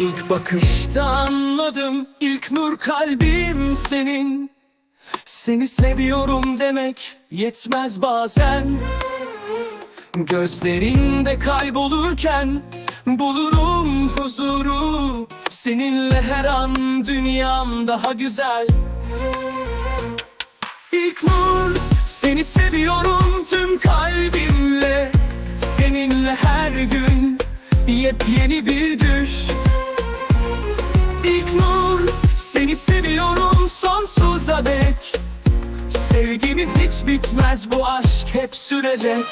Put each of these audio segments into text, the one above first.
İlk bakışta anladım ilk nur kalbim senin. Seni seviyorum demek yetmez bazen. Gözlerinde kaybolurken bulurum huzuru. Seninle her an dünyam daha güzel. İlk nur seni seviyorum tüm kalbimle. Seninle her gün yepyeni bir düş İlk nur seni seviyorum sonsuza dek. Sevgimiz hiç bitmez bu aşk hep sürecek.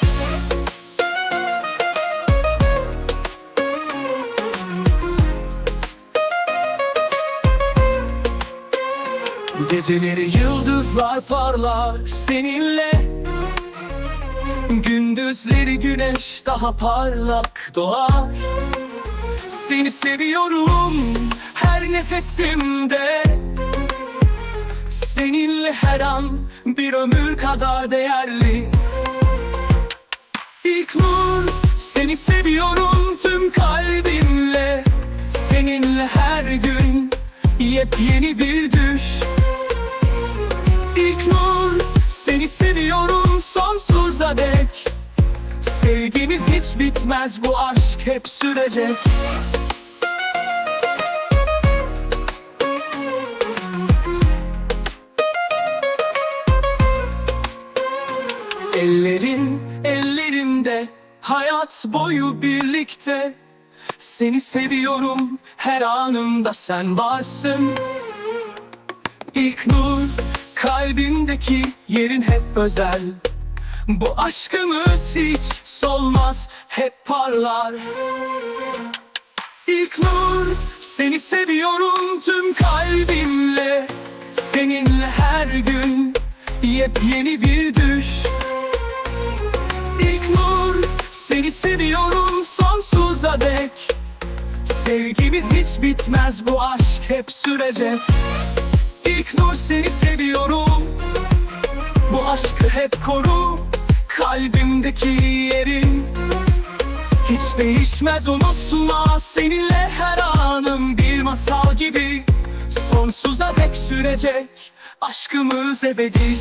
Geceleri yıldızlar parlar seninle. Gündüzleri güneş daha parlak doğar. Seni seviyorum her nefesimde. Seninle her an bir ömür kadar değerli. İlk nur seni seviyorum tüm kalbimle Seninle her gün yepyeni bir düş. İlk nur seni seviyorum sonsuza dek. Sevgimiz hiç bitmez bu aşk hep sürecek Ellerin ellerimde hayat boyu birlikte. Seni seviyorum her anımda sen varsın. İlk nur kalbimdeki yerin hep özel. Bu aşkımız hiç solmaz hep parlar. İlk nur seni seviyorum tüm kalbimle. Seninle her gün yepyeni bir düş İlk nur. Seni seviyorum sonsuza dek. Sevgimiz hiç bitmez bu aşk hep sürecek. İlk nur seni seviyorum. Bu aşkı hep koru. Kalbimdeki yerin Hiç değişmez. Unutma Seninle her anım bir masal gibi. Sonsuza dek sürecek Aşkımız ebedi